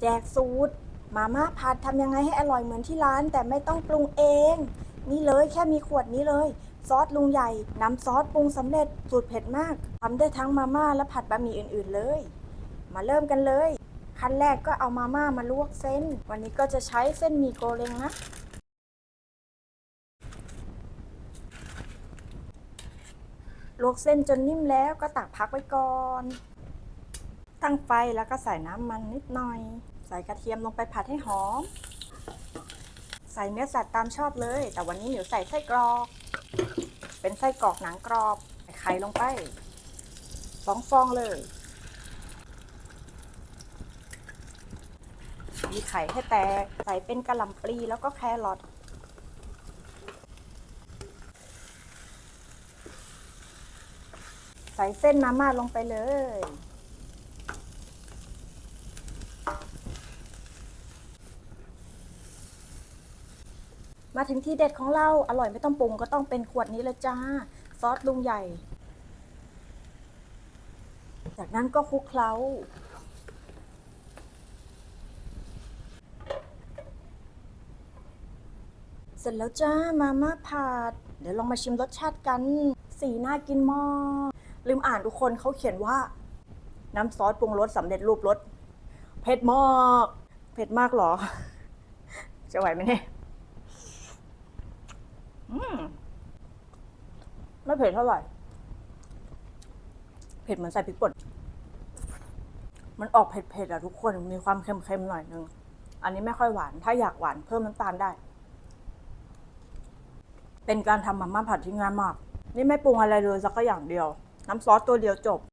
แจกสูตรมาม่าผัดทำยังไงให้อร่อยเหมือนที่ร้าน แต่ไม่ต้องปรุงเอง นี่เลยแค่มีขวดนี้เลย ซอสลุงใหญ่น้ำซอสปรุงสำเร็จสูตรเผ็ดมากทำได้ทั้งมาม่าและผัดบะหมี่อื่นๆเลย มาเริ่มกันเลย ขั้นแรกก็เอามาม่ามาลวกเส้น วันนี้ก็จะใช้เส้นหมี่โกเลงนะลวกเส้นจนนิ่มแล้วก็ตักพักไว้ก่อน ตั้งไฟแล้วก็ใส่น้ำมันนิดหน่อย ใส่กระเทียมลงไปผัดให้หอม ใส่เนื้อสัตว์ตามชอบเลย แต่วันนี้หมิวใส่ไส้กรอก เป็นไส้กรอกหนังกรอบใส่ไข่ลงไปสองฟองเลยตีไข่ให้แตก ใส่เป็นกระหล่ำปลีแล้วก็แครอทใส่เส้นมาม่าลงไปเลย มาถึงที่เด็ดของเราอร่อยไม่ต้องปรุงก็ต้องเป็นขวดนี้เลยจ้า ซอสลุงใหญ่ จากนั้นก็คลุกเคล้า เสร็จแล้วจ้ามาม่าผัด เดี๋ยวลองมาชิมรสชาติกัน สีน่ากินมากลืมอ่านทุกคนเขาเขียนว่า น้ำซอสปรุงรสสำเร็จรูปรสเผ็ดมาก เผ็ดมากเหรอ จะไหวไหมเนี่ย อืม ไม่เผ็ดเท่าไหร่ เผ็ดเหมือนใส่พริกป่น มันออกเผ็ดๆอะทุกคน มีความเค็มๆหน่อยนึง อันนี้ไม่ค่อยหวาน ถ้าอยากหวานเพิ่มน้ำตาลได้ เป็นการทำมาม่าผัดที่ง่ายมาก นี่ไม่ปรุงอะไรเลยสักอย่างเดียว น้ำซอสตัวเดียวจบ